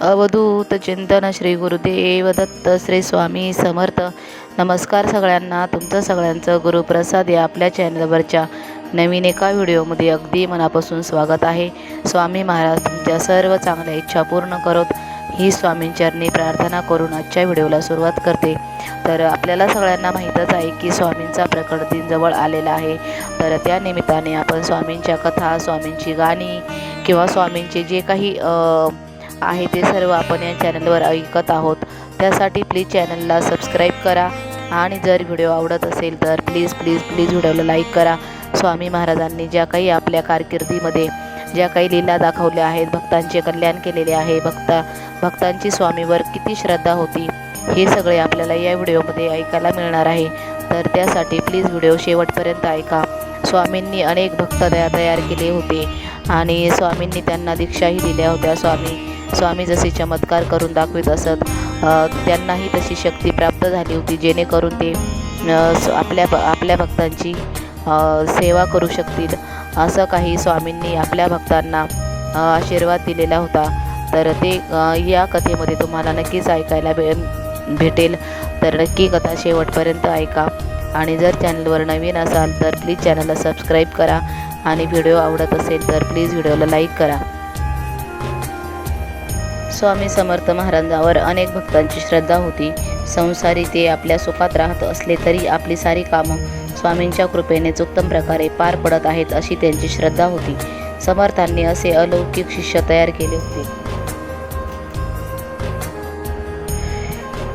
अवधूत चिंतन श्री गुरुदेव दत्त श्री स्वामी समर्थ. नमस्कार सगळ्यांना. तुमचं सगळ्यांचं गुरुप्रसाद या आपल्या चॅनलवरच्या नवीन एका व्हिडिओमध्ये अगदी मनापासून स्वागत आहे. स्वामी महाराज तुमच्या सर्व चांगल्या इच्छा पूर्ण करोत. ही स्वामींचरणी प्रार्थना करून आजच्या व्हिडिओला सुरुवात करते. तर आपल्याला सगळ्यांना माहीतच आहे की स्वामींचा प्रकट दिन जवळ आलेला आहे. तर त्या निमित्ताने आपण स्वामींच्या कथा स्वामींची गाणी किंवा स्वामींचे जे काही आहे ते सर्व आपण या चॅनलवर ऐकत आहोत. त्यासाठी प्लीज चॅनलला सबस्क्राईब करा आणि जर व्हिडिओ आवडत असेल तर प्लीज प्लीज प्लीज व्हिडिओला लाईक करा. स्वामी महाराजांनी ज्या काही आपल्या कारकिर्दीमध्ये ज्या काही लीला दाखवल्या आहेत भक्तांचे कल्याण केलेले आहे भक्त भक्तांची स्वामीवर किती श्रद्धा होती हे सगळे आपल्याला या व्हिडिओमध्ये ऐकायला मिळणार आहे. तर त्यासाठी प्लीज व्हिडिओ शेवटपर्यंत ऐका. स्वामींनी अनेक भक्त तयार केले होते आणि स्वामींनी त्यांना दीक्षाही दिल्या होत्या. स्वामी स्वामी जसे चमत्कार करून दाखवित असत त्यांनाही तशी शक्ती प्राप्त झाली होती जेणेकरून ते आपल्या आपल्या भक्तांची सेवा करू शकतील. असं काही स्वामींनी आपल्या भक्तांना आशीर्वाद दिलेला होता. तर ते या कथेमध्ये तुम्हाला नक्कीच ऐकायला भे भेटेल. तर नक्की कथा शेवटपर्यंत ऐका. आणि जर चॅनलवर नवीन असाल तर प्लीज चॅनलला सबस्क्राईब करा. आणि व्हिडिओ आवडत असेल तर प्लीज व्हिडिओला लाईक करा. स्वामी समर्थ महाराजांवर अनेक भक्तांची श्रद्धा होती. संसारी ते आपल्या सुखात राहत असले तरी आपली सारी कामं स्वामींच्या कृपेनेच उत्तम प्रकारे पार पडत आहेत अशी त्यांची श्रद्धा होती. समर्थांनी असे अलौकिक शिष्य तयार केले होते.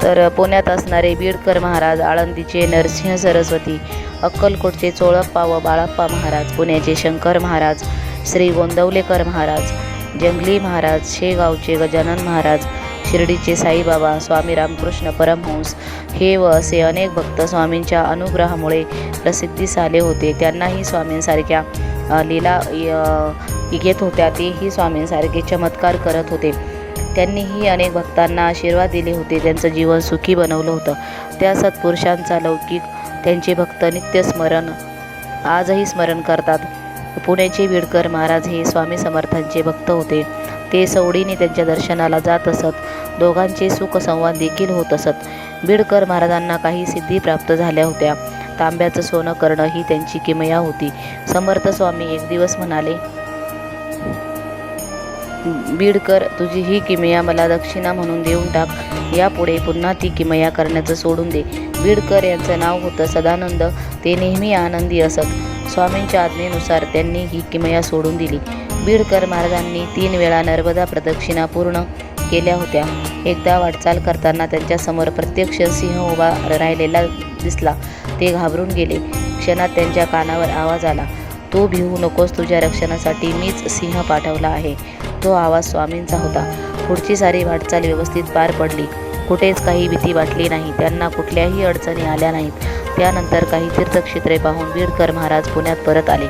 तर पुण्यात असणारे बीडकर महाराज आळंदीचे नरसिंह सरस्वती अक्कलकोटचे चोळप्पा व बाळप्पा महाराज पुण्याचे शंकर महाराज श्री गोंदवलेकर महाराज जंगली महाराज शेगावचे गजानन महाराज शिर्डीचे साईबाबा स्वामी रामकृष्ण परमहंस हे व असे अनेक भक्त स्वामींच्या अनुग्रहामुळे प्रसिद्धीस आले होते. त्यांनाही स्वामींसारख्या लीला य- होत्या. तेही स्वामींसारखे चमत्कार करत होते. त्यांनीही अनेक भक्तांना आशीर्वाद दिले होते. त्यांचं जीवन सुखी बनवलं होतं. त्या सत्पुरुषांचा लौकिक त्यांचे भक्त नित्य स्मरण आजही स्मरण करतात. पुण्याचे बीडकर महाराज हे स्वामी समर्थांचे भक्त होते. ते सवडीने त्यांच्या दर्शनाला जात असत. दोघांचे सुखसंवाद देखील होत असत. बीडकर महाराजांना काही सिद्धी प्राप्त झाल्या होत्या. तांब्याचं सोनं करणं ही त्यांची किमया होती. समर्थ स्वामी एक दिवस म्हणाले बीडकर तुझी ही किमया मला दक्षिणा म्हणून देऊन टाक. यापुढे पुन्हा ती किमया करण्याचं सोडून दे. बीडकर यांचं नाव होतं सदानंद. ते नेहमी आनंदी असत. स्वामींच्या आज्ञेनुसार त्यांनी ही किमया सोडून दिली. बीडकर महाराजांनी तीन वेळा नर्मदा प्रदक्षिणा पूर्ण केल्या होत्या. एकदा वाटचाल करताना त्यांच्यासमोर प्रत्यक्ष सिंह उभा राहिलेला दिसला. ते घाबरून गेले. क्षणात त्यांच्या कानावर आवाज आला. तू भिवू नकोस तुझ्या रक्षणासाठी. मीच सिंह पाठवला आहे. तो आवाज स्वामींचा होता. पुढची सारी वाटचाल व्यवस्थित पार पडली. कुठेच काही भीती वाटली नाही. त्यांना कुठल्याही अडचणी आल्या नाहीत. त्यानंतर काही तीर्थक्षेत्रे पाहून बीडकर महाराज पुण्यात परत आले.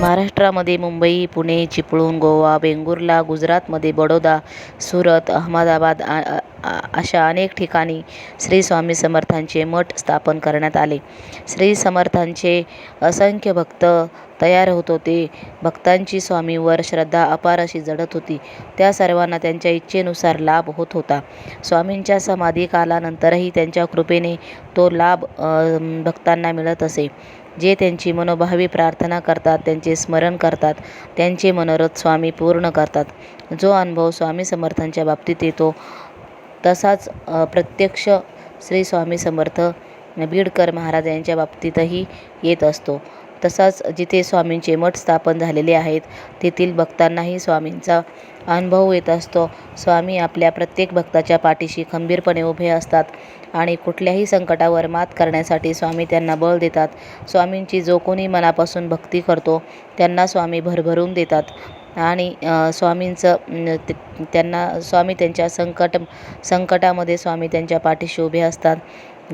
महाराष्ट्रामध्ये मुंबई पुणे चिपळूण गोवा वेंगुर्ला गुजरातमध्ये बडोदा सुरत अहमदाबाद आ- आ- अशा अनेक ठिकाणी श्री स्वामी समर्थांचे मठ स्थापन करण्यात आले. श्री समर्थांचे असंख्य भक्त तयार होत होते. भक्तांची स्वामीवर श्रद्धा अपार अशी जडत होती. त्या सर्वांना त्यांच्या इच्छेनुसार लाभ होत होता. स्वामींच्या समाधी कालानंतरही त्यांच्या कृपेने तो लाभ भक्तांना मिळत असे. जे त्यांची मनोभावी प्रार्थना करतात त्यांचे स्मरण करतात त्यांचे मनोरथ स्वामी पूर्ण करतात. जो अनुभव स्वामी समर्थांच्या बाबतीत येतो तसाच प्रत्यक्ष श्री स्वामी समर्थ बीडकर महाराज यांच्या बाबतीतही येत असतो. तसाच जिथे स्वामींचे मठ स्थापन झालेले आहेत तेथील भक्तांनाही स्वामींचा अनुभव येत असतो. स्वामी आपल्या प्रत्येक भक्ताच्या पाठीशी खंबीरपणे उभे असतात आणि कुठल्याही संकटावर मात करण्यासाठी स्वामी त्यांना बळ देतात. स्वामींची जो कोणी मनापासून भक्ती करतो त्यांना स्वामी भरभरून देतात. आणि स्वामींचं ते- त्यांना स्वामी त्यांच्या संकट संकटामध्ये स्वामी त्यांच्या पाठीशी उभे असतात.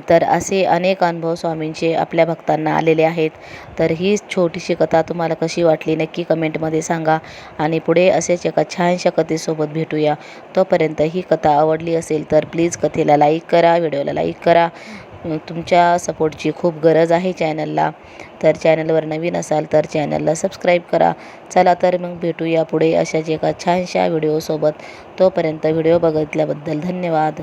तर असे अनेक अनुभव स्वामींचे आपल्या भक्तांना आलेले आहेत. तर ही छोटीशी कथा तुम्हाला कशी वाटली नक्की कमेंटमध्ये सांगा आणि पुढे असेच एका छानशा कथेसोबत भेटूया. तोपर्यंत ही कथा आवडली असेल तर प्लीज कथेला लाईक करा व्हिडिओला लाईक करा. तुमच्या सपोर्टची खूप गरज आहे चॅनलला. तर चॅनलवर नवीन असाल तर चॅनलला सबस्क्राईब करा. चला तर मग भेटूया पुढे अशाच एका छानशा व्हिडिओसोबत. तोपर्यंत व्हिडिओ बघितल्याबद्दल धन्यवाद.